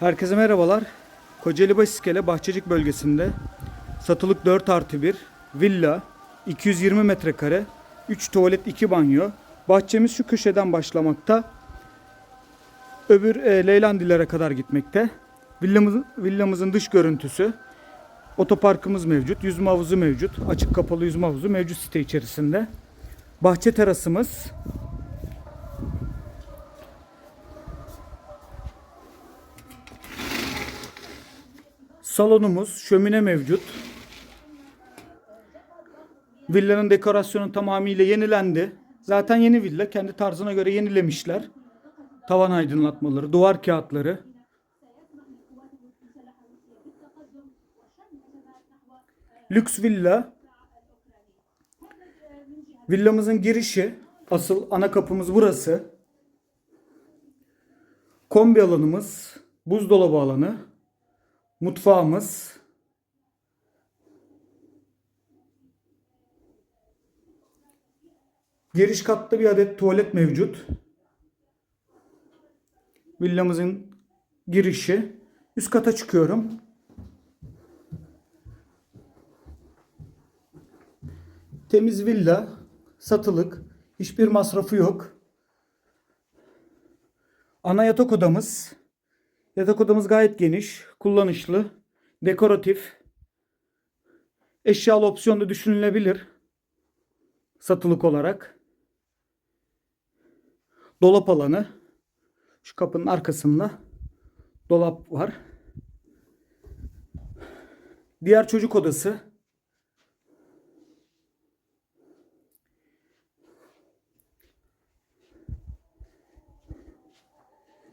Herkese merhabalar. Kocaeli Basiskele Bahçecik bölgesinde satılık 4 artı 1 villa 220 metrekare 3 tuvalet 2 banyo. Bahçemiz şu köşeden başlamakta. Öbür e, Leylandilere kadar gitmekte. Villamızın, villamızın dış görüntüsü. Otoparkımız mevcut. Yüzme havuzu mevcut. Açık kapalı yüzme havuzu mevcut site içerisinde. Bahçe terasımız. Salonumuz, şömine mevcut. Villanın dekorasyonu tamamıyla yenilendi. Zaten yeni villa. Kendi tarzına göre yenilemişler. Tavan aydınlatmaları, duvar kağıtları. Lüks villa. Villamızın girişi, asıl ana kapımız burası. Kombi alanımız, buzdolabı alanı, mutfağımız. Giriş katta bir adet tuvalet mevcut. Villamızın girişi. Üst kata çıkıyorum. Temiz villa, satılık, hiçbir masrafı yok. Ana yatak odamız. Yatak odamız gayet geniş, kullanışlı, dekoratif. Eşyalı opsiyonda düşünülebilir. Satılık olarak. Dolap alanı. Şu kapının arkasında dolap var. Diğer çocuk odası.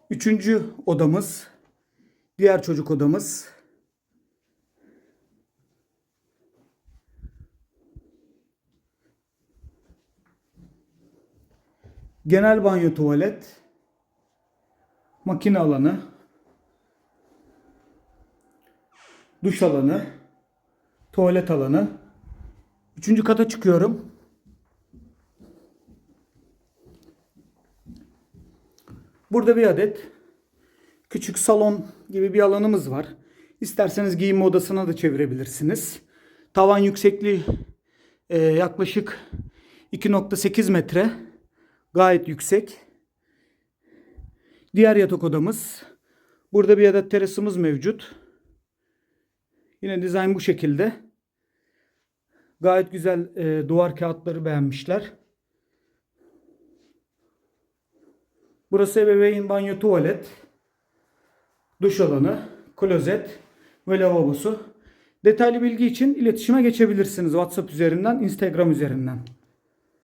Üçüncü odamız. Diğer çocuk odamız. Genel banyo tuvalet. Makine alanı. Duş alanı. Tuvalet alanı. Üçüncü kata çıkıyorum. Burada bir adet küçük salon gibi bir alanımız var. İsterseniz giyinme odasına da çevirebilirsiniz. Tavan yüksekliği e, yaklaşık 2.8 metre. Gayet yüksek. Diğer yatak odamız. Burada bir adet terasımız mevcut. Yine dizayn bu şekilde. Gayet güzel e, duvar kağıtları beğenmişler. Burası ebeveyn banyo tuvalet. Duş alanı, klozet ve lavabosu. Detaylı bilgi için iletişime geçebilirsiniz WhatsApp üzerinden, Instagram üzerinden.